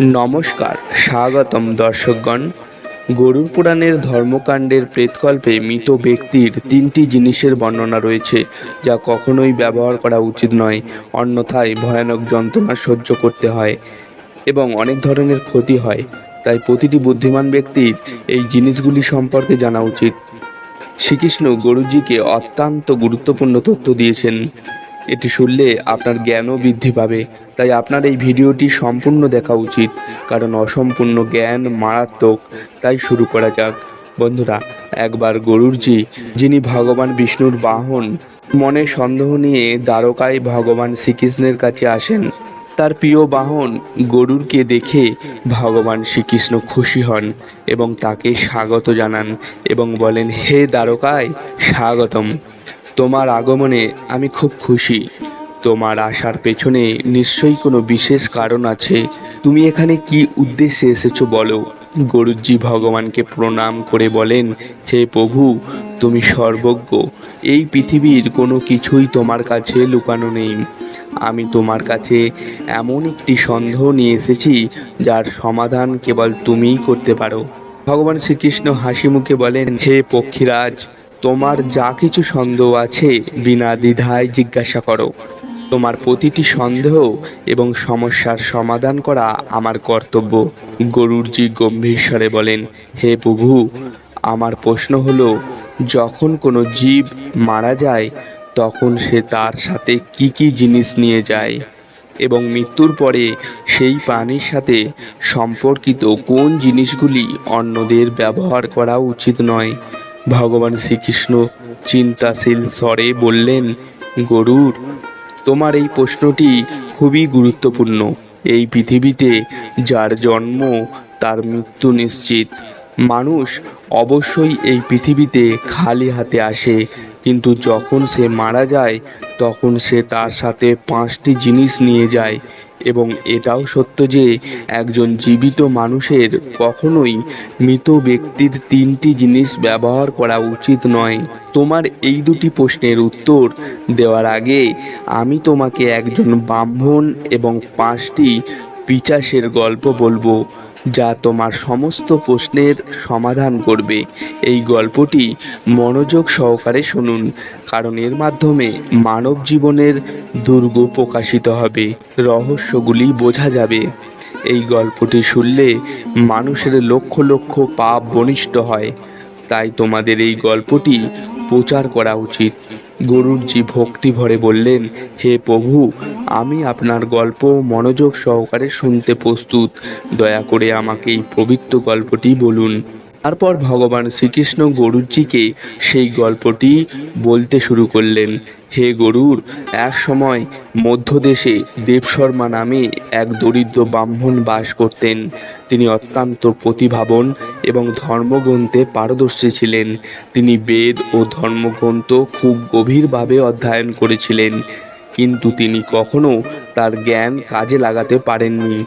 নমস্কার, স্বাগতম দর্শকগণ। গরুর পুরাণের ধর্মকাণ্ডের প্রেতকল্পে মৃত ব্যক্তির তিনটি জিনিসের বর্ণনা রয়েছে, যা কখনোই ব্যবহার করা উচিত নয়, অন্যথায় ভয়ানক যন্ত্রণা সহ্য করতে হয় এবং অনেক ধরনের ক্ষতি হয়। তাই প্রতিটি বুদ্ধিমান ব্যক্তির এই জিনিসগুলি সম্পর্কে জানা উচিত। শ্রীকৃষ্ণ গরুজিকে অত্যন্ত গুরুত্বপূর্ণ তথ্য দিয়েছেন। এটি শুনলে আপনার জ্ঞানও বৃদ্ধি পাবে। তাই আপনার এই ভিডিওটি সম্পূর্ণ দেখা উচিত, কারণ অসম্পূর্ণ জ্ঞান মারাত্মক। তাই শুরু করা যাক। বন্ধুরা, একবার গরুরজি, যিনি ভগবান বিষ্ণুর বাহন, মনে সন্দেহ নিয়ে দ্বারকায় ভগবান শ্রীকৃষ্ণের কাছে আসেন। তার প্রিয় বাহন গরুরকে দেখে ভগবান শ্রীকৃষ্ণ খুশি হন এবং তাকে স্বাগত জানান এবং বলেন, হে দ্বারকায় স্বাগতম। তোমার আগমনে আমি খুব খুশি। তোমার আসার পেছনে নিশ্চয়ই কোনো বিশেষ কারণ আছে। তুমি এখানে কি উদ্দেশ্যে এসেছ বলো? গরুজি ভগবানকে প্রণাম করে বলেন, হে প্রভু, তুমি সর্বজ্ঞ। এই পৃথিবীর কোনো কিছুই তোমার কাছে লুকানো নেই। আমি তোমার কাছে এমন একটি সন্দেহ নিয়ে এসেছি, যার সমাধান কেবল তুমিই করতে পারো। ভগবান শ্রীকৃষ্ণ হাসি মুখে বলেন, হে পক্ষীরাজ তোমার যা কিছু সন্দেহ আছে বিনা দ্বিধায় জিজ্ঞাসা করো। তোমার প্রতিটি সন্দেহ এবং সমস্যার সমাধান করা আমার কর্তব্য, গরুরজি গম্ভীর স্বরে বলেন। হে প্রভু, আমার প্রশ্ন হলো, যখন কোনো জীব মারা যায়, তখন সে তার সাথে কি কি জিনিস নিয়ে যায়? এবং মৃত্যুর পরে সেই প্রাণীর সাথে সম্পর্কিত কোন জিনিসগুলি অন্যদের ব্যবহার করা উচিত নয়? ভগবান শ্রীকৃষ্ণ চিন্তাশীল স্বরে বললেন, গরুর, তোমার এই প্রশ্নটি খুবই গুরুত্বপূর্ণ। এই পৃথিবীতে যার জন্ম, তার মৃত্যু নিশ্চিত। মানুষ অবশ্যই এই পৃথিবীতে খালি হাতে আসে, কিন্তু যখন সে মারা যায়, তখন সে তার সাথে পাঁচটি জিনিস নিয়ে যায়। এবং এটাও সত্য যে একজন জীবিত মানুষের কখনোই মৃত ব্যক্তির তিনটি জিনিস ব্যবহার করা উচিত নয়। তোমার এই দুটি প্রশ্নের উত্তর দেওয়ার আগে আমি তোমাকে একজন ব্রাহ্মণ এবং পাঁচটি পিচাসের গল্প বলব। যা তোমার সমস্ত প্রশ্নের সমাধান করবে। এই গল্পটি মনোযোগ সহকারে শুনুন, কারণ এর মাধ্যমে মানব জীবনের দুর্গ প্রকাশিত হবে, রহস্যগুলি বোঝা যাবে। এই গল্পটি শুনলে মানুষের লক্ষ লক্ষ পাপ বনিষ্ঠ হয়। তাই তোমাদের এই গল্পটি প্রচার করা উচিত। গুরুজি ভক্তি ভরে বললেন, হে প্রভু, আমি আপনার গল্প মনোযোগ সহকারে শুনতে প্রস্তুত। দয়া করে আমাকে এই পবিত্র গল্পটি বলুন। তারপর ভগবান শ্রীকৃষ্ণ গরুরজিকে সেই গল্পটি বলতে শুরু করলেন। হে গরুর, এক সময় মধ্যদেশে দেবশর্মা নামে এক দরিদ্র ব্রাহ্মণ বাস করতেন। তিনি অত্যন্ত প্রতিভাবন এবং ধর্মগ্রন্থে পারদর্শী ছিলেন। তিনি বেদ ও ধর্মগ্রন্থ খুব গভীরভাবে অধ্যয়ন করেছিলেন। কিন্তু তিনি কখনো তার জ্ঞান কাজে লাগাতে পারেননি।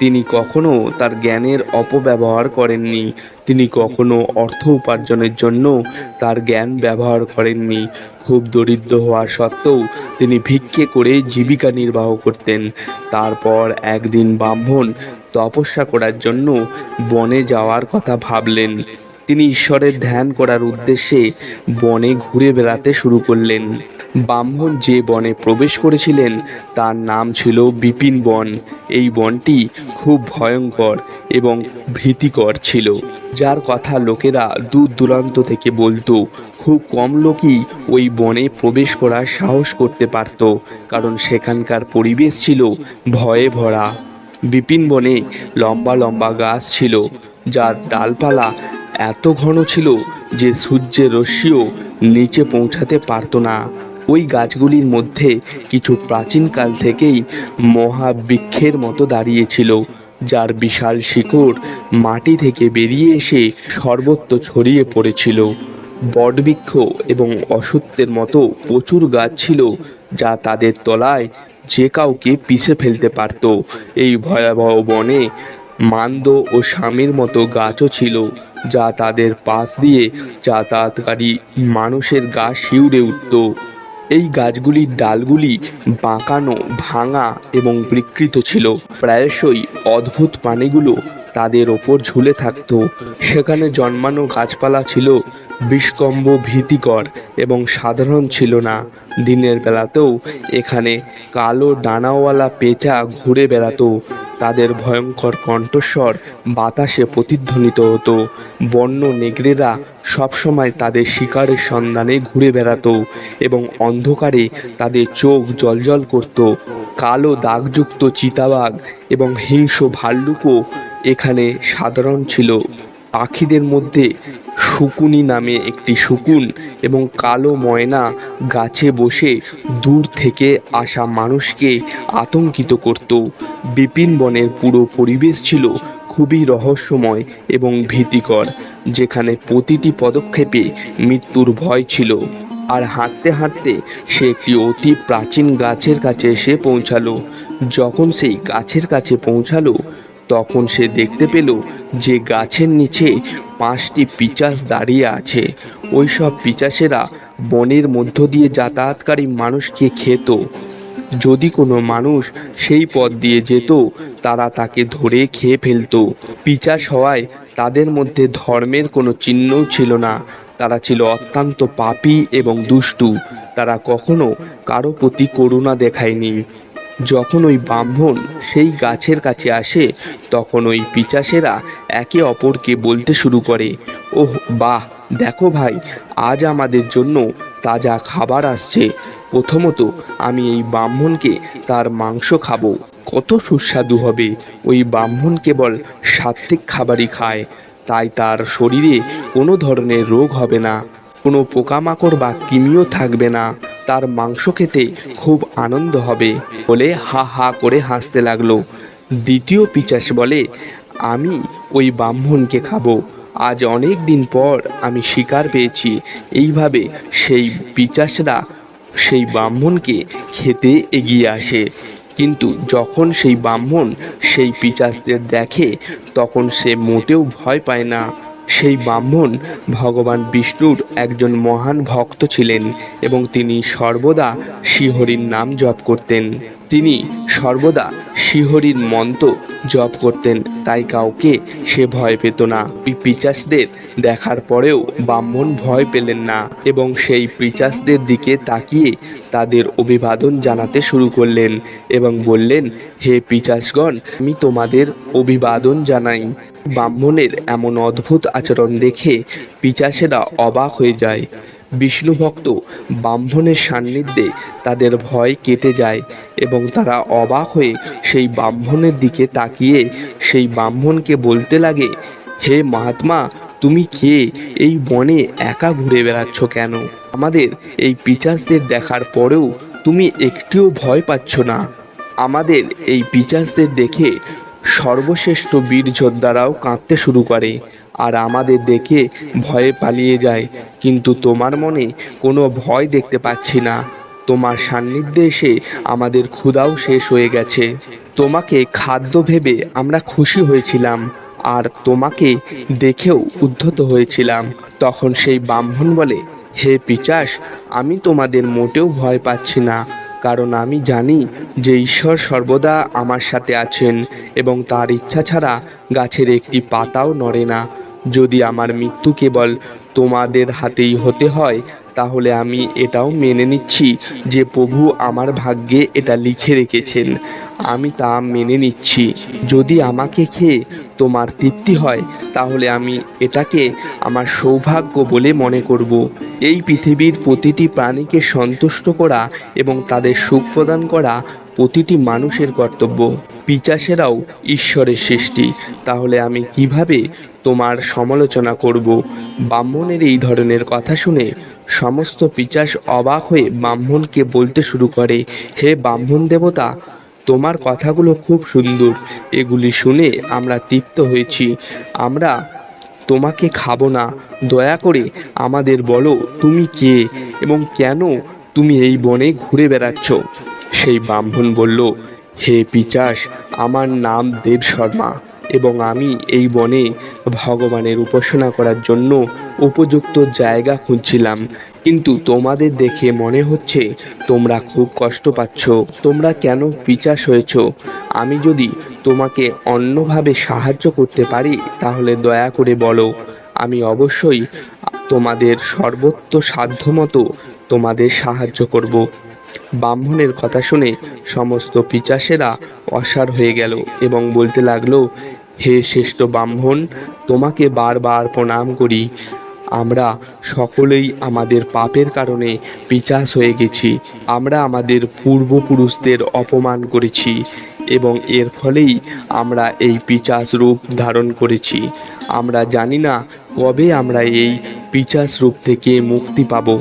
তিনি কখনো তার জ্ঞানের অপব্যবহার করেননি। তিনি কখনো অর্থ উপার্জনের জন্য তার জ্ঞান ব্যবহার করেননি। খুব দরিদ্র হওয়া সত্ত্বেও তিনি ভিক্ষে করে জীবিকা নির্বাহ করতেন। তারপর একদিন ব্রাহ্মণ তপস্যা করার জন্য বনে যাওয়ার কথা ভাবলেন। তিনি ঈশ্বরের ধ্যান করার উদ্দেশ্যে বনে ঘুরে বেড়াতে শুরু করলেন। ব্রাহ্মণ যে বনে প্রবেশ করেছিলেন, তার নাম ছিল বিপিন বন। এই বনটি খুব ভয়ঙ্কর এবং ভীতিকর ছিল। যার কথা লোকেরা দূর দূরান্ত থেকে বলতো, খুব কম লোকই ওই বনে প্রবেশ করার সাহস করতে পারত, কারণ সেখানকার পরিবেশ ছিল ভয়ে ভরা। বিপিন বনে লম্বা লম্বা গাছ ছিল, যার ডালপালা এত ঘন ছিল যে সূর্যের রশ্মিও নিচে পৌঁছাতে পারত না। ওই গাছগুলির মধ্যে কিছু প্রাচীনকাল থেকেই মহাবৃক্ষের মতো দাঁড়িয়েছিল, যার বিশাল শিকড় মাটি থেকে বেরিয়ে এসে সর্বত্র ছড়িয়ে পড়েছিল। বটবৃক্ষ এবং অসত্যের মতো প্রচুর গাছ ছিল, যা তাদের তলায় যে কাউকে পিষে ফেলতে পারত। এই ভয়াবহ বনে মান্দ ও স্বামীর মতো গাছও ছিল, যা তাদের পাশ দিয়ে যাতায়াতকারী মানুষের গা শিউড়ে উঠত। এই গাছগুলির ডালগুলি বাঁকানো, ভাঙা এবং বিকৃত ছিল। প্রায়শই অদ্ভুত প্রাণীগুলো তাদের ওপর ঝুলে থাকতো। সেখানে জন্মানো গাছপালা ছিল বিষকম্ব ভীতিকর এবং সাধারণ ছিল না। দিনের বেলাতেও এখানে কালো ডানাওয়ালা পেঁচা ঘুরে বেড়াতো। তাদের ভয়ঙ্কর কণ্ঠস্বর বাতাসে প্রতিধ্বনিত হতো। বন্য নেগড়েরা সবসময় তাদের শিকারের সন্ধানে ঘুরে বেড়াতো এবং অন্ধকারে তাদের চোখ জলজল করত। কালো দাগযুক্ত চিতাবাঘ এবং হিংস্র ভাল্লুকও এখানে সাধারণ ছিল। পাখিদের মধ্যে শুকুনি নামে একটি শুকুন এবং কালো ময়না গাছে বসে দূর থেকে আসা মানুষকে আতঙ্কিত করত। বিপিন বনের পুরো পরিবেশ ছিল খুবই রহস্যময় এবং ভীতিকর, যেখানে প্রতিটি পদক্ষেপে মৃত্যুর ভয় ছিল। আর হাঁটতে হাঁটতে সে একটি অতি প্রাচীন গাছের কাছে এসে পৌঁছালো। যখন সেই গাছের কাছে পৌঁছালো তখন সে দেখতে পেল যে গাছের নিচে পাঁচটি পিচাস দাঁড়িয়ে আছে। ওই সব পিচাসেরা বনের মধ্য দিয়ে যাতায়াতকারী মানুষকে খেত। যদি কোনো মানুষ সেই পথ দিয়ে যেত, তারা তাকে ধরে খেয়ে ফেলতো। পিচাস হওয়ায় তাদের মধ্যে ধর্মের কোনো চিহ্নও ছিল না। তারা ছিল অত্যন্ত পাপী এবং দুষ্টু। তারা কখনো কারও প্রতি করুণা দেখায়নি। যখন ওই ব্রাহ্মণ সেই গাছের কাছে আসে, তখন ওই পিচাসেরা একে অপরকে বলতে শুরু করে, ওহ, বাহ, দেখো ভাই, আজ আমাদের জন্য তাজা খাবার আসছে। প্রথমত আমি এই ব্রাহ্মণকে তার মাংস খাব। কত সুস্বাদু হবে। ওই ব্রাহ্মণ কেবল সাত্ত্বিক খাবারই খায়। তাই তার শরীরে কোনো ধরনের রোগ হবে না। কোনো পোকামাকড় বা কৃমিও থাকবে না। তার মাংস খেতে খুব আনন্দ হবে বলে হা হা করে হাসতে লাগল। দ্বিতীয় পিচাস বলে, আমি ওই ব্রাহ্মণকে খাব। আজ অনেক দিন পর আমি শিকার পেয়েছি। এইভাবে সেই পিচাসরা সেই ব্রাহ্মণকে খেতে এগিয়ে আসে। কিন্তু যখন সেই ব্রাহ্মণ সেই পিচাসদের দেখে, তখন সে মোটেও ভয় পায় না। সেই ব্রাহ্মণ ভগবান বিষ্ণুর একজন মহান ভক্ত ছিলেন এবং তিনি সর্বদা শ্রীহরির নাম জপ করতেন। তিনি সর্বদা শিহরির মন্ত্র জপ করতেন, তাই কাউকে সে ভয় পেত না। পিচাসদের দেখার পরেও ব্রাহ্মণ ভয় পেলেন না এবং সেই পিচাসদের দিকে তাকিয়ে তাদের অভিবাদন জানাতে শুরু করলেন এবং বললেন, হে পিচাসগণ, আমি তোমাদের অভিবাদন জানাই। ব্রাহ্মণের এমন অদ্ভুত আচরণ দেখে পিচাসেরা অবাক হয়ে যায়। বিষ্ণু ভক্ত ব্রাহ্মণের সান্নিধ্যে তাদের ভয় কেটে যায় এবং তারা অবাক হয়ে সেই ব্রাহ্মণের দিকে তাকিয়ে সেই ব্রাহ্মণকে বলতে লাগে, হে মহাত্মা তুমি কে? এই বনে একা ঘুরে বেড়াচ্ছ কেন? আমাদের এই পিচাসদের দেখার পরেও তুমি একটিও ভয় পাচ্ছ না। আমাদের এই পিচাসদের দেখে সর্বশ্রেষ্ঠ বীর যোদ্ধারাও কাঁদতে শুরু করে আর আমাদের দেখে ভয়ে পালিয়ে যায়। কিন্তু তোমার মনে কোনো ভয় দেখতে পাচ্ছি না। তোমার সান্নিধ্যে এসে আমাদের ক্ষুধাও শেষ হয়ে গেছে। তোমাকে খাদ্য ভেবে আমরা খুশি হয়েছিলাম। আর তোমাকে দেখেও উদ্ধত হয়েছিলাম। তখন সেই ব্রাহ্মণ বলে, হে পিচাস, আমি তোমাদের মোটেও ভয় পাচ্ছি না, কারণ আমি জানি যে ঈশ্বর সর্বদা আমার সাথে আছেন এবং তার ইচ্ছা ছাড়া গাছের একটি পাতাও নড়ে না। যদি আমার মৃত্যু কেবল তোমাদের হাতেই হতে হয় তাহলে আমি এটাও মেনে নিচ্ছি যে প্রভু আমার ভাগ্যে এটা লিখে রেখেছেন। আমি তা মেনে নিচ্ছি। যদি আমাকে খেয়ে তোমার তৃপ্তি হয়, তাহলে আমি এটাকে আমার সৌভাগ্য বলে মনে করব। এই পৃথিবীর প্রতিটি প্রাণীকে সন্তুষ্ট করা এবং তাদের সুখ প্রদান করা প্রতিটি মানুষের কর্তব্য। পিচাসেরাও ঈশ্বরের সৃষ্টি। তাহলে আমি কীভাবে তোমার সমালোচনা করব? ব্রাহ্মণের এই ধরনের কথা শুনে সমস্ত পিচাস অবাক হয়ে ব্রাহ্মণকে বলতে শুরু করে, হে ব্রাহ্মণ দেবতা, তোমার কথাগুলো খুব সুন্দর। এগুলি শুনে আমরা তৃপ্ত হয়েছি। আমরা তোমাকে খাব না। দয়া করে আমাদের বলো, তুমি কে এবং কেন তুমি এই বনে ঘুরে বেড়াচ্ছ? সেই ব্রাহ্মণ বলল, হে পিচাস, আমার নাম দেব শর্মা। এবং আমি এই বনে ভগবানের উপাসনা করার জন্য উপযুক্ত জায়গা খুঁজছিলাম। কিন্তু তোমাদের দেখে মনে হচ্ছে তোমরা খুব কষ্ট পাচ্ছ। তোমরা কেন পিচাস হয়েছ? আমি যদি তোমাকে অন্যভাবে সাহায্য করতে পারি, তাহলে দয়া করে বলো, আমি অবশ্যই তোমাদের সর্বোচ্চ সাধ্যমতো তোমাদের সাহায্য করব। ব্রাহ্মণের কথা শুনে সমস্ত পিচাসেরা অসার হয়ে গেল এবং বলতে লাগল হে শ্রেষ্ঠ ব্রাহ্মণ, তোমাকে বারবার প্রণাম করি। আমরা সকলেই আমাদের পাপের কারণে পিচাস হয়ে গেছি। আমরা আমাদের পূর্বপুরুষদের অপমান করেছি এবং এর ফলেই আমরা এই পিচাস রূপ ধারণ করেছি। আমরা জানি না কবে আমরা এই পিচাস রূপ থেকে মুক্তি পাব।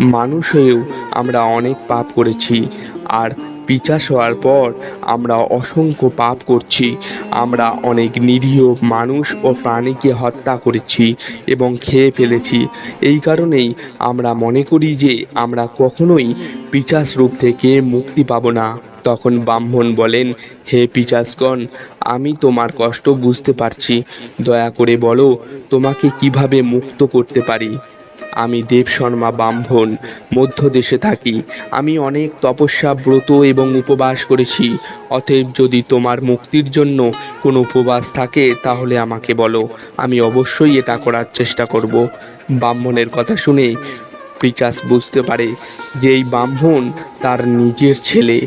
মানুষ হয়েও আমরা অনেক পাপ করেছি। আর পিচাস হওয়ার পর আমরা অসংখ্য পাপ করছি। আমরা অনেক নিরীহ মানুষ ও প্রাণীকে হত্যা করেছি এবং খেয়ে ফেলেছি। এই কারণেই আমরা মনে করি যে আমরা কখনোই পিচাস রূপ থেকে মুক্তি পাব না। তখন ব্রাহ্মণ বলেন, হে পিচাসগণ, আমি তোমার কষ্ট বুঝতে পারছি। দয়া করে বলো, তোমাকে কীভাবে মুক্ত করতে পারি? আমি দেব শর্মা ব্রাহ্মণ মধ্যদেশে থাকি। আমি অনেক তপস্যা, ব্রত এবং উপবাস করেছি। অতএব যদি তোমার মুক্তির জন্য কোনো উপবাস থাকে, তাহলে আমাকে বলো। আমি অবশ্যই এটা করার চেষ্টা করব। ব্রাহ্মণের কথা শুনে পিচাস বুঝতে পারে যে এই ব্রাহ্মণ তার নিজের ছেলে।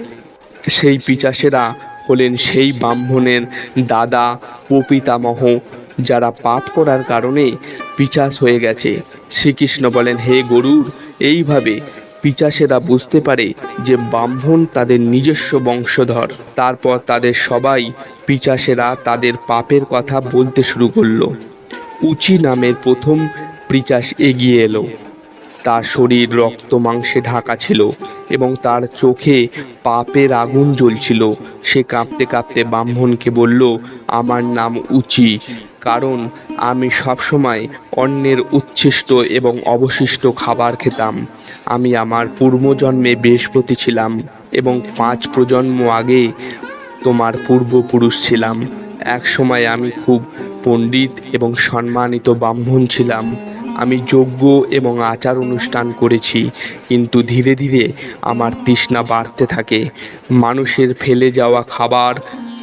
সেই পিচাসেরা হলেন সেই ব্রাহ্মণের দাদা ও পিতামহ। যারা পাপ করার কারণে পিচাস হয়ে গেছে। শ্রীকৃষ্ণ বলেন, হে গরুর, এইভাবে পিচাসেরা বুঝতে পারে যে ব্রাহ্মণ তাদের নিজস্ব বংশধর। তারপর তাদের সবাই পিচাসেরা তাদের পাপের কথা বলতে শুরু করল। উচি নামের প্রথম পিচাস এগিয়ে এলো। তার শরীর রক্ত মাংসে ঢাকা ছিল এবং তার চোখে পাপের আগুন জ্বলছিল। সে কাঁপতে কাঁপতে ব্রাহ্মণকে বলল, আমার নাম উচি। কারণ আমি সবসময় অন্যের উচ্ছিষ্ট এবং অবশিষ্ট খাবার খেতাম। আমি আমার পূর্বজন্মে বৃহস্পতি ছিলাম এবং পাঁচ প্রজন্ম আগে তোমার পূর্বপুরুষ ছিলাম। এক সময় আমি খুব পণ্ডিত এবং সম্মানিত ব্রাহ্মণ ছিলাম। আমি যজ্ঞ এবং আচার অনুষ্ঠান করেছি, কিন্তু ধীরে ধীরে আমার তৃষ্ণা বাড়তে থাকে। মানুষের ফেলে যাওয়া খাবার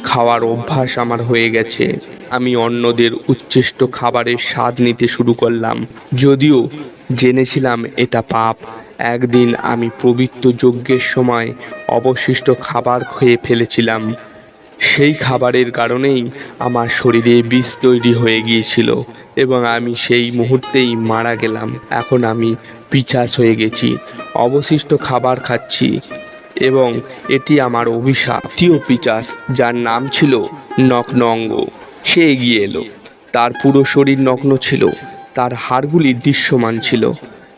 খাওয়ার অভ্যাস আমার হয়ে গেছে। আমি অন্যদের উচ্ছিষ্ট খাবারের স্বাদ নিতে শুরু করলাম। যদিও জেনেছিলাম এটা পাপ। একদিন আমি পবিত্র যজ্ঞের সময় অবশিষ্ট খাবার খেয়ে ফেলেছিলাম। সেই খাবারের কারণেই আমার শরীরে বিষ তৈরি হয়ে গিয়েছিল এবং আমি সেই মুহূর্তেই মারা গেলাম। এখন আমি পিচাস হয়ে গেছি। অবশিষ্ট খাবার খাচ্ছি। এবং এটি আমার অভিশাপ। পিচাস যার নাম ছিল নগ্নঙ্গ সে এগিয়ে এলো। তার পুরো শরীর নগ্ন ছিল, তার হাড়গুলি দৃশ্যমান ছিল।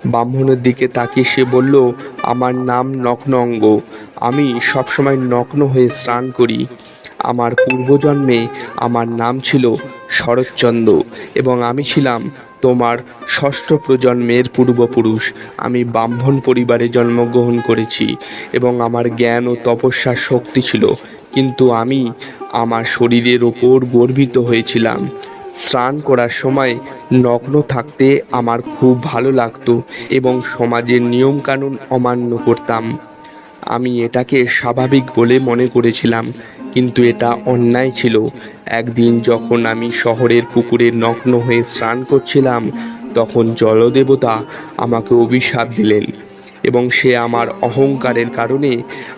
ব্রাহ্মণের দিকে তাকিয়ে সে বলল, আমার নাম নগ্নঙ্গ আমি সবসময় নগ্ন হয়ে স্নান করি। আমার পূর্বজন্মে আমার নাম ছিল শরৎচন্দ্র এবং আমি ছিলাম তোমার ষষ্ঠ প্রজন্মের পূর্বপুরুষ, আমি ব্রাহ্মণ পরিবারে জন্মগ্রহণ করেছি এবং আমার জ্ঞান ও তপস্যার শক্তি ছিল। কিন্তু আমি আমার শরীরের ওপর গর্বিত হয়েছিলাম। স্নান করার সময় নগ্ন থাকতে আমার খুব ভালো লাগতো এবং সমাজের নিয়মকানুন অমান্য করতাম। আমি এটাকে স্বাভাবিক বলে মনে করেছিলাম, কিন্তু এটা অন্যায় ছিল। একদিন যখন আমি শহরের পুকুরে নগ্ন হয়ে স্নান করছিলাম, তখন জলদেবতা আমাকে অভিশাপ দিলেন এবং সে আমার অহংকারের কারণে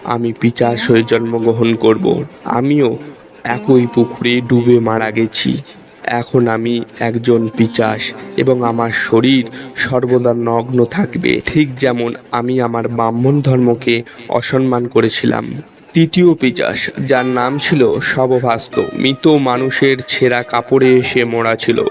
আমি পিচাস হয়ে জন্মগ্রহণ করব। আমিও একই পুকুরে ডুবে মারা গেছি। এখন আমি একজন পিচাস এবং আমার শরীর সর্বদা নগ্ন থাকবে। ঠিক যেমন আমি আমার ব্রাহ্মণ ধর্মকে অসম্মান করেছিলাম। তৃতীয় পিচাস, যার নাম ছিল শবভাস্ত মৃত মানুষের ছেঁড়া কাপড়ে এসে মোড়া ছিল।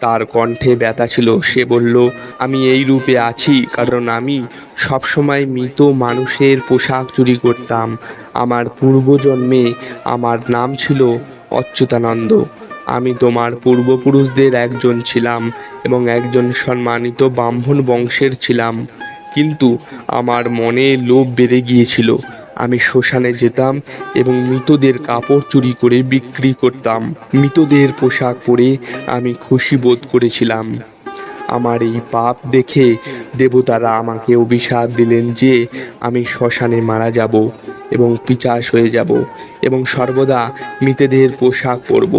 তার কণ্ঠে ব্যথা ছিল। সে বলল, আমি এই রূপে আছি, কারণ আমি সবসময় মৃত মানুষের পোশাক চুরি করতাম। আমার পূর্বজন্মে আমার নাম ছিল অচ্যুতানন্দ। আমি তোমার পূর্বপুরুষদের একজন ছিলাম এবং একজন সম্মানিত ব্রাহ্মণ বংশের ছিলাম। কিন্তু আমার মনে লোভ বেড়ে গিয়েছিল। আমি শ্মশানে যেতাম এবং মৃতদের কাপড় চুরি করে বিক্রি করতাম। মৃতদের পোশাক পরে আমি খুশি বোধ করেছিলাম। আমার এই পাপ দেখে দেবতারা আমাকে অভিশাপ দিলেন যে আমি শ্মশানে মারা যাব এবং পিচাস হয়ে যাব এবং সর্বদা মৃতদের পোশাক পরব।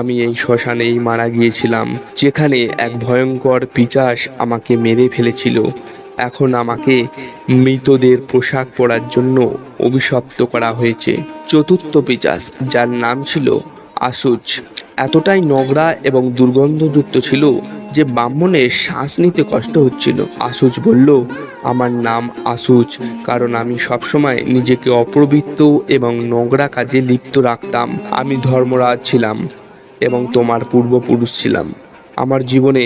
আমি এই শ্মশানেই মারা গিয়েছিলাম, যেখানে এক ভয়ঙ্কর পিচাস আমাকে মেরে ফেলেছিল। এখন আমাকে মৃতদের পোশাক পরার জন্য অভিশপ্ত করা হয়েছে। চতুর্থ পিচাস যার নাম ছিল আসুচ এতটাই নোংরা এবং দুর্গন্ধযুক্ত ছিল যে ব্রাহ্মণের শ্বাস নিতে কষ্ট হচ্ছিল। আসুচ বলল, আমার নাম আসুচ কারণ আমি সবসময় নিজেকে অপবিত্র এবং নোংরা কাজে লিপ্ত রাখতাম। আমি ধর্মরাজ ছিলাম এবং তোমার পূর্বপুরুষ ছিলাম। আমার জীবনে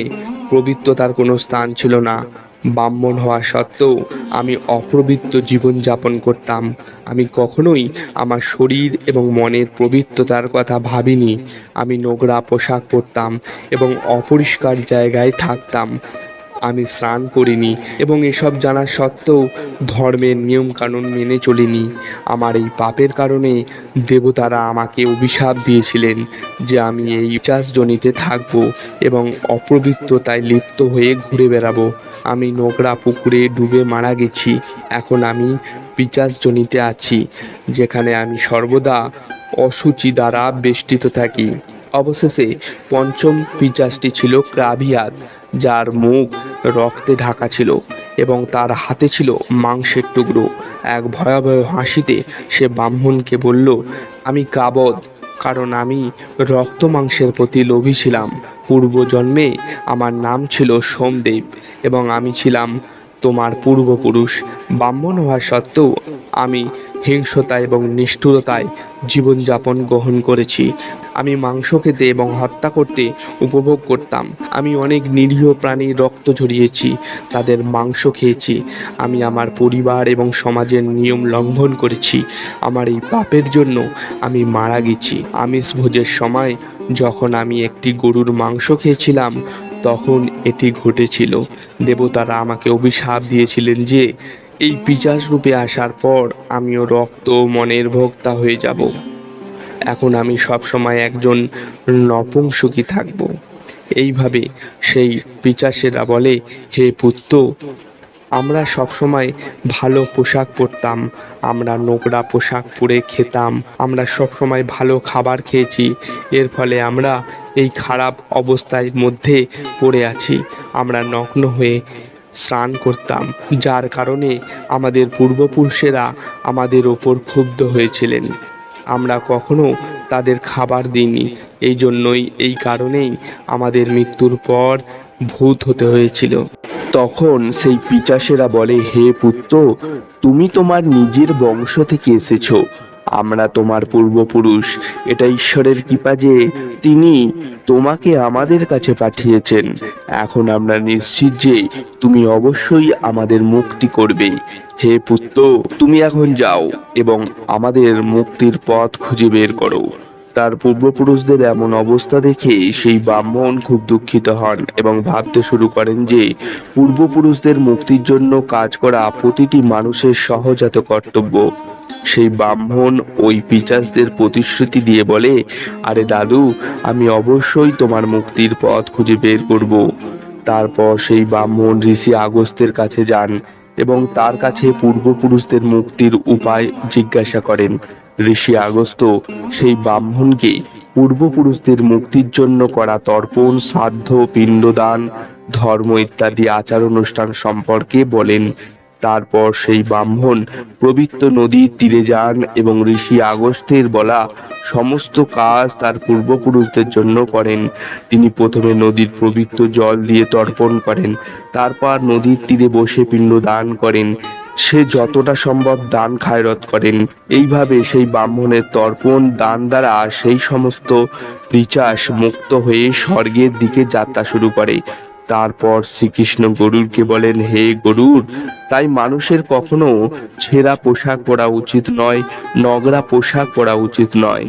পবিত্রতার কোনো স্থান ছিল না। ব্রাহ্মণ হওয়া সত্ত্বেও আমি অপবিত্র জীবনযাপন করতাম। আমি কখনোই আমার শরীর এবং মনের পবিত্রতার কথা ভাবিনি। আমি নোংরা পোশাক পরতাম এবং অপরিষ্কার জায়গায় থাকতাম। আমি স্নান করিনি এবং এসব জানা সত্ত্বেও ধর্মের নিয়মকানুন মেনে চলিনি। আমার এই পাপের কারণে দেবতারা আমাকে অভিশাপ দিয়েছিলেন যে আমি এই চাষজনিতে থাকব এবং অপবিত্রতায় লিপ্ত হয়ে ঘুরে বেড়াবো। আমি নোংরা পুকুরে ডুবে মারা গেছি। এখন আমি পিচাসজনিতে আছি, যেখানে আমি সর্বদা অসুচি দ্বারা বেষ্টিত থাকি। অবশেষে পঞ্চম পিচাসটি ছিল ক্রাভিয়াত যার মুখ রক্তে ঢাকা ছিল এবং তার হাতে ছিল মাংসের টুকরো। এক ভয়াবহ হাসিতে সে ব্রাহ্মণকে বলল, আমি কাবদ, কারণ আমি রক্ত মাংসের প্রতি লোভী ছিলাম। পূর্বজন্মে আমার নাম ছিল সোমদেব এবং আমি ছিলাম তোমার পূর্বপুরুষ। ব্রাহ্মণ হওয়া সত্ত্বেও আমি হিংসতা এবং নিষ্ঠুরতায় জীবনযাপন গ্রহণ করেছি। আমি মাংস খেতে এবং হত্যা করতে উপভোগ করতাম। আমি অনেক নিরীহ প্রাণীর রক্ত ঝরিয়েছি, তাদের মাংস খেয়েছি। আমি আমার পরিবার এবং সমাজের নিয়ম লঙ্ঘন করেছি। আমার এই পাপের জন্য আমি মারা গেছি। আমিষ ভোজের সময় যখন আমি একটি গরুর মাংস খেয়েছিলাম, তখন এটি ঘটেছিল। দেবতারা আমাকে অভিশাপ দিয়েছিলেন যে এই পিচাস রূপে আসার পর আমিও রক্ত মনের ভোক্তা হয়ে যাব। এখন আমি সব সময় একজন নপুংসুকি থাকব। এইভাবে সেই পিচাসেরা বলে, হে পুত্র, আমরা সবসময় ভালো পোশাক পরতাম। আমরা নোংরা পোশাক পরে খেতাম। আমরা সবসময় ভালো খাবার খেয়েছি। এর ফলে আমরা এই খারাপ অবস্থার মধ্যে পড়ে আছি। আমরা নগ্ন হয়ে স্নান করতাম, যার কারণে আমাদের পূর্বপুরুষেরা আমাদের ওপর ক্ষুব্ধ হয়েছিলেন। আমরা কখনো তাদের খাবার দিইনি, এই জন্যই, এই কারণেই আমাদের মৃত্যুর পর ভূত হতে হয়েছিল। তখন সেই পিচাসেরা বলে, হে পুত্র, তুমি তোমার নিজের বংশ থেকে এসেছ। আমরা তোমার পূর্বপুরুষ। এটা ঈশ্বরের কৃপা যে তিনি তোমাকে আমাদের কাছে পাঠিয়েছেন। এখন আমরা নিশ্চিত যে তুমি অবশ্যই আমাদের মুক্তি করবে। হে পুত্র, তুমি এখন যাও এবং আমাদের মুক্তির পথ খুঁজে বের করো। তার পূর্বপুরুষদের এমন অবস্থা দেখে সেই ব্রাহ্মণ খুব দুঃখিত হন এবং ভাবতে শুরু করেন যে পূর্বপুরুষদের মুক্তির জন্য কাজ করা প্রতিটি মানুষের সহজাত কর্তব্য। সেই ব্রাহ্মণ ওই পিচাসদের প্রতিশ্রুতি দিয়ে বলে, আরে দাদু, আমি অবশ্যই তোমার মুক্তির পথ খুঁজে বের করব। তারপর সেই ব্রাহ্মণ ঋষি আগস্তের কাছে যান এবং তার কাছে পূর্বপুরুষদের মুক্তির উপায় জিজ্ঞাসা করেন। ঋষি আগস্ত সেই ব্রাহ্মণকে পূর্বপুরুষদের মুক্তির জন্য করা তর্পণ শ্রাদ্ধ পিণ্ডদান, ধর্ম ইত্যাদি আচার অনুষ্ঠান সম্পর্কে বলেন। তারপর সেই ব্রাহ্মণ পবিত্র নদীর তীরে যান এবং ঋষি আগস্তের বলা সমস্ত কাজ তার পূর্বপুরুষদের জন্য করেন। তিনি প্রথমে নদীর পবিত্র জল দিয়ে তর্পণ করেন, তারপর নদীর তীরে বসে পিণ্ড দান করেন। সে যতটা সম্ভব দান খায়রত করেন। এইভাবে সেই ব্রাহ্মণের তর্পণ, দান দ্বারা সেই সমস্ত পিচাস মুক্ত হয়ে স্বর্গের দিকে যাত্রা শুরু করে। তারপর শ্রীকৃষ্ণ গরুরকে বলেন, হে গরুর, তাই মানুষের কখনো ছেঁড়া পোশাক পরা উচিত নয় নগরা পোশাক পরা উচিত নয়।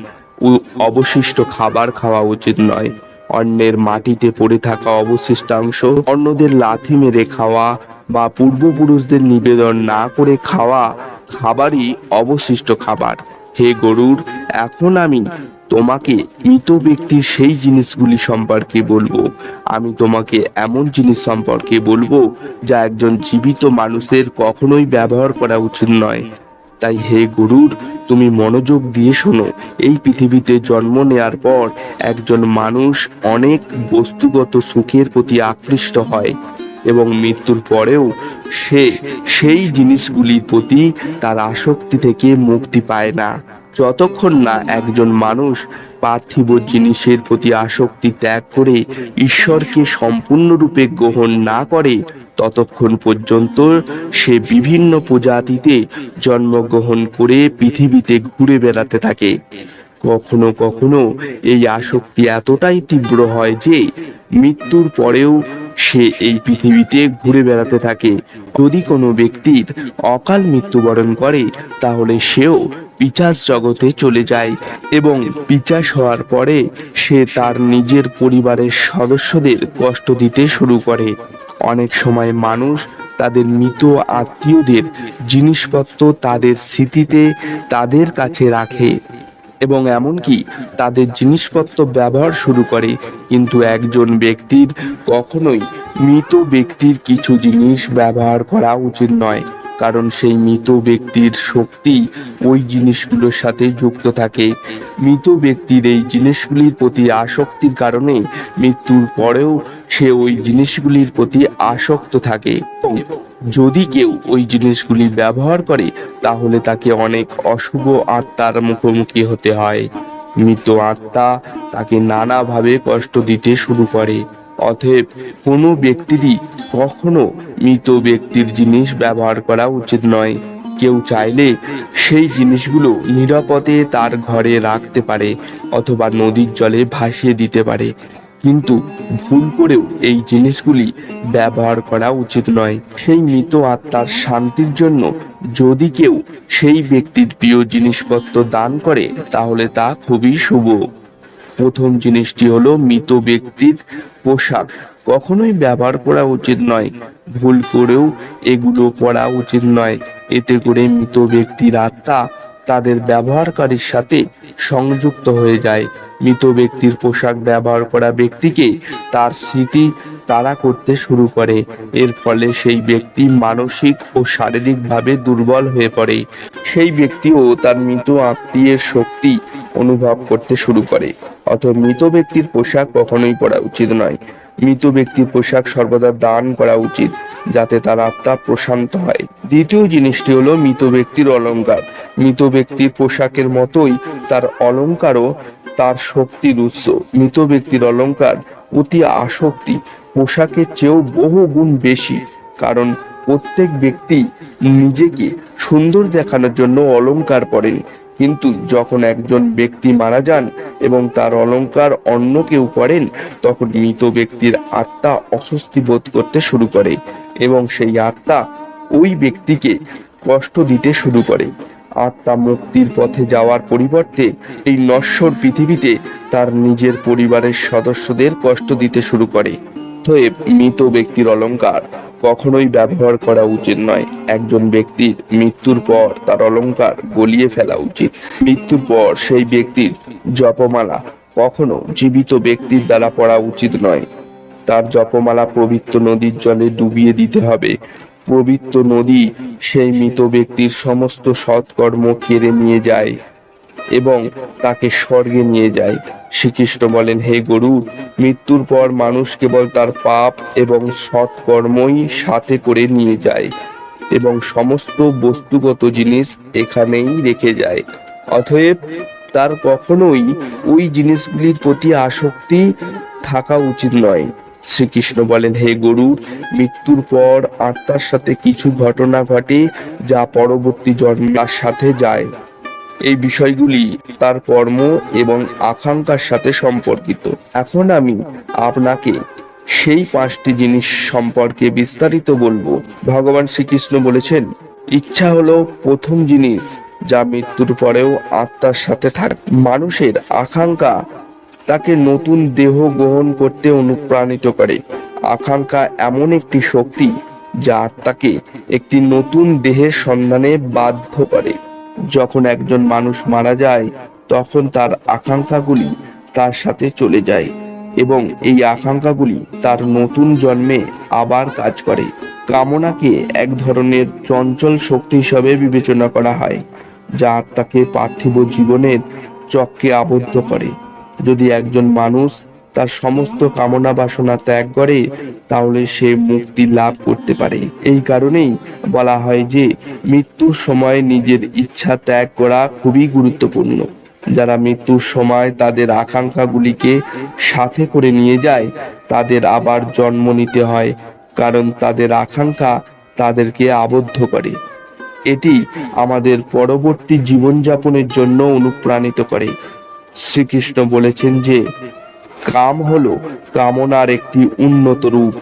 অবশিষ্ট খাবার খাওয়া উচিত নয়। অন্যের মাটিতে পড়ে থাকা অবশিষ্টাংশ অন্যদের লাথি মেরে খাওয়া বা পূর্বপুরুষদের নিবেদন না করে খাওয়া খাবারই অবশিষ্ট খাবার। হে গরুর, এখন আমি তোমাকে মৃত ব্যক্তির সেই জিনিসগুলি সম্পর্কে বলব। আমি তোমাকে এমন জিনিস সম্পর্কে বলব যা একজন জীবিত মানুষের কখনোই ব্যবহার করা উচিত নয়। তাই হে গুরুর, তুমি মনোযোগ দিয়ে শোনো। এই পৃথিবীতে জন্ম নেয়ার পর একজন মানুষ অনেক বস্তুগত সুখের প্রতি আকৃষ্ট হয় এবং মৃত্যুর পরেও সে সেই জিনিসগুলির প্রতি তার আসক্তি থেকে মুক্তি পায় না। যতক্ষণ না একজন মানুষ পার্থিব জিনিসের প্রতি আসক্তি ত্যাগ করে ঈশ্বরকে সম্পূর্ণরূপে গ্রহণ না করে ততক্ষণ পর্যন্ত সে বিভিন্ন প্রজাতিতে জন্মগ্রহণ করে পৃথিবীতে ঘুরে বেড়াতে থাকে। কখনো কখনো এই আসক্তি এতটাই তীব্র হয় যে মৃত্যুর পরেও সে এই পৃথিবীতে ঘুরে বেড়াতে থাকে। যদি কোনো ব্যক্তির অকাল মৃত্যুবরণ করে, তাহলে সেও পিচাস জগতে চলে যায় এবং পিচাস হওয়ার পরে সে তার নিজের পরিবারের সদস্যদের কষ্ট দিতে শুরু করে। অনেক সময় মানুষ তাদের মৃত আত্মীয়দের জিনিসপত্র তাদের স্মৃতিতে তাদের কাছে রাখে এবং এমনকি তাদের জিনিসপত্র ব্যবহার শুরু করে। কিন্তু একজন ব্যক্তির কখনোই মৃত ব্যক্তির কিছু জিনিস ব্যবহার করা উচিত নয়। কারণ সেই মৃত ব্যক্তির শক্তি ওই জিনিসগুলোর সাথে যুক্ত থাকে। মৃত ব্যক্তির এই জিনিসগুলির প্রতি আসক্তির কারণে মৃত্যুর পরেও সে ওই জিনিসগুলির প্রতি আসক্ত থাকে। যদি কেউ ওই জিনিসগুলি ব্যবহার করে, তাহলে তাকে অনেক অশুভ আত্মার মুখোমুখি হতে হয়। মৃত আত্মা তাকে নানাভাবে কষ্ট দিতে শুরু করে। অতএব কোনো ব্যক্তিরই কখনো মৃত ব্যক্তির জিনিস ব্যবহার করা উচিত নয়। কেউ চাইলে সেই জিনিসগুলো নিরাপদে তার ঘরে রাখতে পারে অথবা নদীর জলে ভাসিয়ে দিতে পারে। কিন্তু ভুল করেও এই জিনিসগুলি ব্যবহার করা উচিত নয়। সেই মৃত আত্মার শান্তির জন্য যদি কেউ সেই ব্যক্তির প্রিয় জিনিসপত্র দান করে, তাহলে তা খুবই শুভ। প্রথম জিনিসটি হলো মৃত ব্যক্তির পোশাক। কখনোই ব্যবহার করা উচিত নয়। ভুল করেও এগুলো পরা উচিত নয়। এতে করে মৃত ব্যক্তির আত্মা তাদের ব্যবহারকারীর সাথে সংযুক্ত হয়ে যায়। মৃত ব্যক্তির পোশাক ব্যবহার করা ব্যক্তিকে তার স্মৃতি তারা করতে শুরু করে। এর ফলে সেই ব্যক্তি মানসিক ও শারীরিকভাবে দুর্বল হয়ে পড়ে। সেই ব্যক্তিও তার মৃত আত্মীয়ের শক্তি অনুভব করতে শুরু করে। অথবা মৃত ব্যক্তির পোশাক কখনোই পরা উচিত নয়। মৃত ব্যক্তির পোশাক সর্বদা দান করা উচিত, যাতে তার আত্মা প্রশান্ত হয়। দ্বিতীয় জিনিসটি হলো মৃত ব্যক্তির অলংকার মৃত ব্যক্তির পোশাকের মতোই তার অলংকারও তার শক্তির উৎস। মৃত ব্যক্তির অলংকার অতি আসক্তি, পোশাকের চেয়েও বহু গুণ বেশি, কারণ প্রত্যেক ব্যক্তি নিজেকে সুন্দর দেখানোর জন্য অলংকার পরেন। কিন্তু যখন একজন ব্যক্তি মারা যান এবং তার অলংকার অন্য কেউ করেন, তখন মৃত ব্যক্তির আত্মা অস্বস্তি বোধ করতে শুরু করে এবং সেই আত্মা ওই ব্যক্তিকে কষ্ট দিতে শুরু করে। আত্মা মুক্তির পথে যাওয়ার পরিবর্তে এই নশ্বর পৃথিবীতে তার নিজের পরিবারের সদস্যদের কষ্ট দিতে শুরু করে। অতএব মৃত ব্যক্তির অলংকার কখনোই ব্যবহার করা উচিত নয়। একজন ব্যক্তির মৃত্যুর পর তার অলংকার গলিয়ে ফেলা উচিত। মৃত্যুর পর সেই ব্যক্তির জপমালা কখনো জীবিত ব্যক্তির দ্বারা পড়া উচিত নয়। তার জপমালা পবিত্র নদীর জলে ডুবিয়ে দিতে হবে। পবিত্র নদী সেই মৃত ব্যক্তির সমস্ত সৎকর্ম কেড়ে নিয়ে যায়। এবং তাকে স্বর্গে নিয়ে যায়। শ্রীকৃষ্ণ বলেন, হে গরু, মৃত্যুর পর মানুষ কেবল তার পাপ এবং সৎকর্মই সাথে করে নিয়ে যায় এবং সমস্ত বস্তুগত জিনিস এখানেই রেখে যায়। অতএব তার কখনোই ওই জিনিসগুলির প্রতি আসক্তি থাকা উচিত নয়। শ্রীকৃষ্ণ বলেন, হে গরু, মৃত্যুর পর আত্মার সাথে কিছু ঘটনা ঘটে যা পরবর্তী জন্মার সাথে যায়। এই বিষয়গুলি তার কর্ম এবং আকাঙ্ক্ষার সাথে সম্পর্কিত। এখন আমি আপনাকে সেই পাঁচটি জিনিস সম্পর্কে বিস্তারিত বলব। ভগবান শ্রীকৃষ্ণ বলেছেন, ইচ্ছা হলো প্রথম জিনিস যা মৃত্যুর পরেও আত্মার সাথে থাকে। মানুষের আকাঙ্ক্ষা তাকে নতুন দেহ গ্রহণ করতে অনুপ্রাণিত করে। আকাঙ্ক্ষা এমন একটি শক্তি যা আত্মাকে একটি নতুন দেহের সন্ধানে বাধ্য করে। যখন একজন মানুষ মারা যায়, তখন তার আকাঙ্ক্ষাগুলি তার সাথে চলে যায় এবং এই আকাঙ্ক্ষাগুলি তার নতুন জন্মে আবার কাজ করে। কামনাকে এক ধরনের চঞ্চল শক্তি হিসাবে বিবেচনা করা হয়, যা আত্মাকে পার্থিব জীবনের চক্রে আবদ্ধ করে। যদি একজন মানুষ তার সমস্ত কামনা বাসনা ত্যাগ করে তাহলে সে মুক্তি লাভ করতে পারে। এই কারণেই বলা হয় যে, মৃত্যুর সময় নিজের ইচ্ছা ত্যাগ করা খুবই গুরুত্বপূর্ণ। যারা মৃত্যুর সময় তাদের আকাঙ্ক্ষাগুলিকে সাথে করে নিয়ে যায়, তাদের আবার জন্ম নিতে হয়, কারণ তাদের আকাঙ্ক্ষা তাদেরকে আবদ্ধ করে। এটি আমাদের পরবর্তী জীবনযাপনের জন্য অনুপ্রাণিত করে। শ্রীকৃষ্ণ বলেছেন যে কাম হলো কামনার একটি উন্নত রূপ।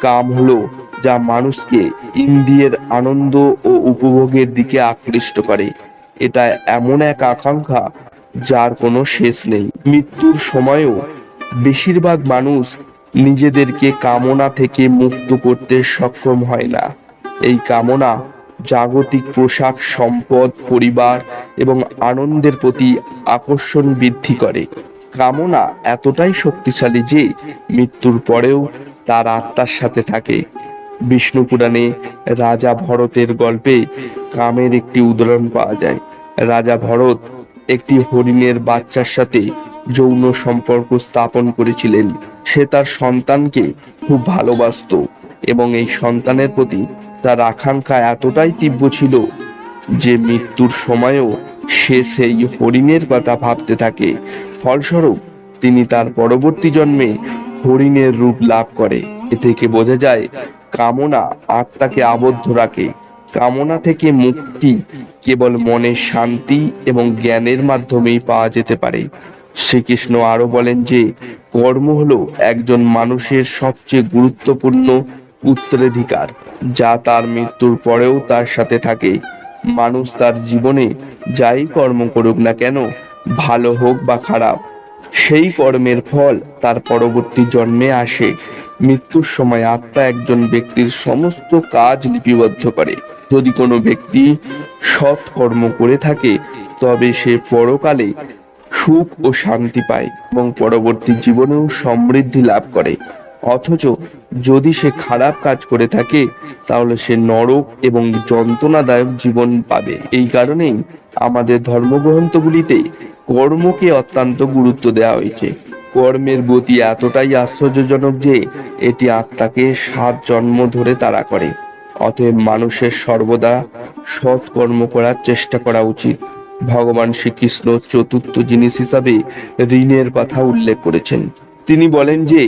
কাম হলো যা মানুষকে ইন্দ্রিয়ের আনন্দ ও উপভোগের দিকে আকৃষ্ট করে। এটা এমন এক আকাঙ্ক্ষা যার কোনো শেষ নেই। মৃত্যুর সময়ও বেশিরভাগ মানুষ নিজেদেরকে কামনা থেকে মুক্ত করতে সক্ষম হয় না। এই কামনা জাগতিক পোশাক, সম্পদ, পরিবার এবং আনন্দের প্রতি আকর্ষণ বৃদ্ধি করে। কামনা এতটাই শক্তিশালী যে মৃত্যুর পরেও তার আত্মার সাথে থাকে। বিষ্ণু পুরাণে রাজা ভরতের গল্পে কামের একটি উদাহরণ পাওয়া যায়। রাজা ভরত একটি হরিণের বাচ্চার সাথে যৌন সম্পর্ক স্থাপন করেছিলেন। সে তার সন্তানকে খুব ভালোবাসতো এবং এই সন্তানের প্রতি তার আকাঙ্ক্ষা এতটাই তীব্র ছিল যে মৃত্যুর সময়ও সে সেই হরিণের কথা ভাবতে থাকে। ফলস্বরূপ, তিনি তার পরবর্তী জন্মে হরিণের রূপ লাভ করে। এ থেকে বোঝা যায়, কামনা আত্মাকে আবদ্ধ রাখে। কামনা থেকে মুক্তি কেবল মনের শান্তি এবং জ্ঞানের মাধ্যমেই পাওয়া যেতে পারে। শ্রীকৃষ্ণ আরও বলেন যে, কর্ম হলো একজন মানুষের সবচেয়ে গুরুত্বপূর্ণ উত্তরাধিকার, যা তার মৃত্যুর পরেও তার সাথে থাকে। মানুষ তার জীবনে যাই কর্ম করুক না কেন ভালো হোক বা খারাপ, সেই কর্মের ফল তার পরবর্তী জন্মে আসে। মৃত্যুর সময় আত্মা একজন ব্যক্তির সমস্ত কাজ লিপিবদ্ধ করে। যদি কোনো ব্যক্তি সৎ কর্ম করে থাকে, তবে সে পরকালে সুখ ও শান্তি পায় এবং পরবর্তী জীবনেও সমৃদ্ধি লাভ করে। অথচ যদি সে খারাপ কাজ করে থাকে, তাহলে সে নরক এবং যন্ত্রণাদায়ক জীবন পাবে। এই কারণেই আমাদের ধর্মগ্রন্থগুলিতে কর্মকে অত্যন্ত গুরুত্ব দেওয়া হয়েছে। কর্মের গতি এতটাই আশ্চর্যজনক যে এটি আত্মাকে সাত জন্ম ধরে তাড়া করে। অতএব মানুষের সর্বদা সৎ কর্ম করার চেষ্টা করা উচিত। ভগবান শ্রীকৃষ্ণ চতুর্থ জিনিস হিসাবে ঋণের কথা উল্লেখ করেছেন। তিনি বলেন যে,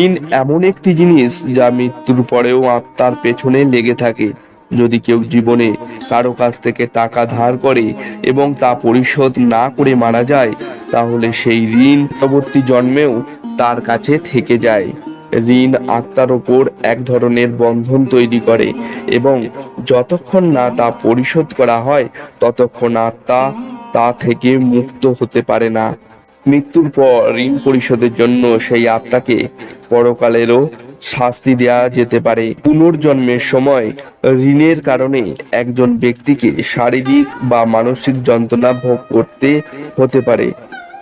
ঋণ এমন একটি জিনিস যা মৃত্যুর পরেও আত্মার পেছনে লেগে থাকে। যদি কেউ জীবনে কারও কাছ থেকে টাকা ধার করে এবং তা পরিশোধ না করে মারা যায়, তাহলে সেই ঋণ পরবর্তী জন্মেও তার কাছে থেকে যায়। ঋণ আত্মার ওপর এক ধরনের বন্ধন তৈরি করে এবং যতক্ষণ না তা পরিশোধ করা হয়, ততক্ষণ আত্মা তা থেকে মুক্ত হতে পারে না। মৃত্যুর পর ঋণ পরিশোধের জন্য সেই আত্মাকে পরকালেরও শাস্তি দেওয়া যেতে পারে। পুনর্জন্মের সময় ঋণের কারণে একজন ব্যক্তিকে শারীরিক বা মানসিক যন্ত্রণা ভোগ করতে হতে পারে।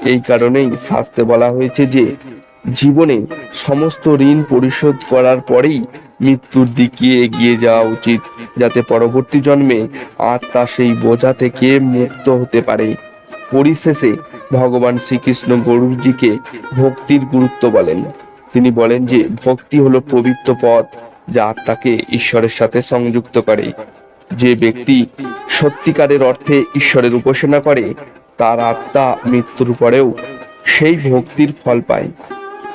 এই কারণেই শাস্তে বলা হয়েছে যে, জীবনে সমস্ত ঋণ পরিশোধ করার পরেই মৃত্যুর দিকে এগিয়ে যাওয়া উচিত, যাতে পরবর্তী জন্মে আত্মা সেই বোঝা থেকে মুক্ত হতে পারে। পরিশেষে ভগবান শ্রীকৃষ্ণ গরুজিকে ভক্তির গুরুত্ব বলেন। তিনি বলেন যে, ভক্তি হলো পবিত্র পথ যা আত্মাকে ঈশ্বরের সাথে সংযুক্ত করে। যে ব্যক্তি সত্যিকারের অর্থে ঈশ্বরের উপাসনা করে, তার আত্মা মৃত্যুর পরেও সেই ভক্তির ফল পায়।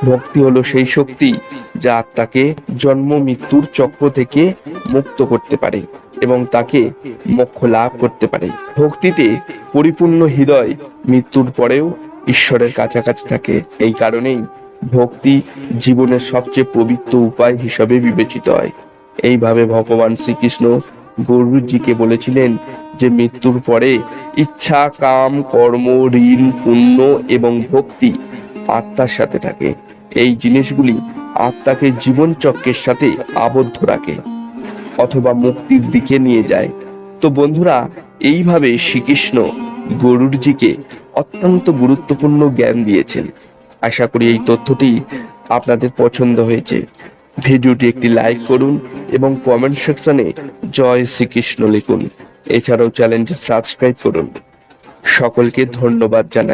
ভক্তি হলো সেই শক্তি যা আত্মাকে জন্ম মৃত্যুর চক্র থেকে মুক্ত করতে পারে এবং তাকে মোক্ষ লাভ করতে পারে। ভক্তিতে পরিপূর্ণ হৃদয় মৃত্যুর পরেও ঈশ্বরের কাছাকাছি থাকে। এই কারণেই ভক্তি জীবনের সবচেয়ে পবিত্র উপায় হিসাবে বিবেচিত হয়। এইভাবে ভগবান শ্রীকৃষ্ণ গৌরীজিকে বলেছিলেন যে, মৃত্যুর পরে ইচ্ছা, কাম, কর্ম, ঋণ, পুণ্য এবং ভক্তি আত্মার সাথে থাকে। এই জিনিসগুলি আত্মাকে জীবন চক্রের সাথে আবদ্ধ রাখে অথবা মুক্তির দিকে নিয়ে যায়। তো বন্ধুরা, এইভাবে শ্রীকৃষ্ণ গরুরজিকে অত্যন্ত গুরুত্বপূর্ণ জ্ঞান দিয়েছেন। আশা করি এই তথ্যটি আপনাদের পছন্দ হয়েছে। ভিডিওটি একটি লাইক করুন এবং কমেন্ট সেকশনে জয় শ্রীকৃষ্ণ লিখুন। এছাড়াও চ্যানেলটি সাবস্ক্রাইব করুন। সকলকে ধন্যবাদ জানাই।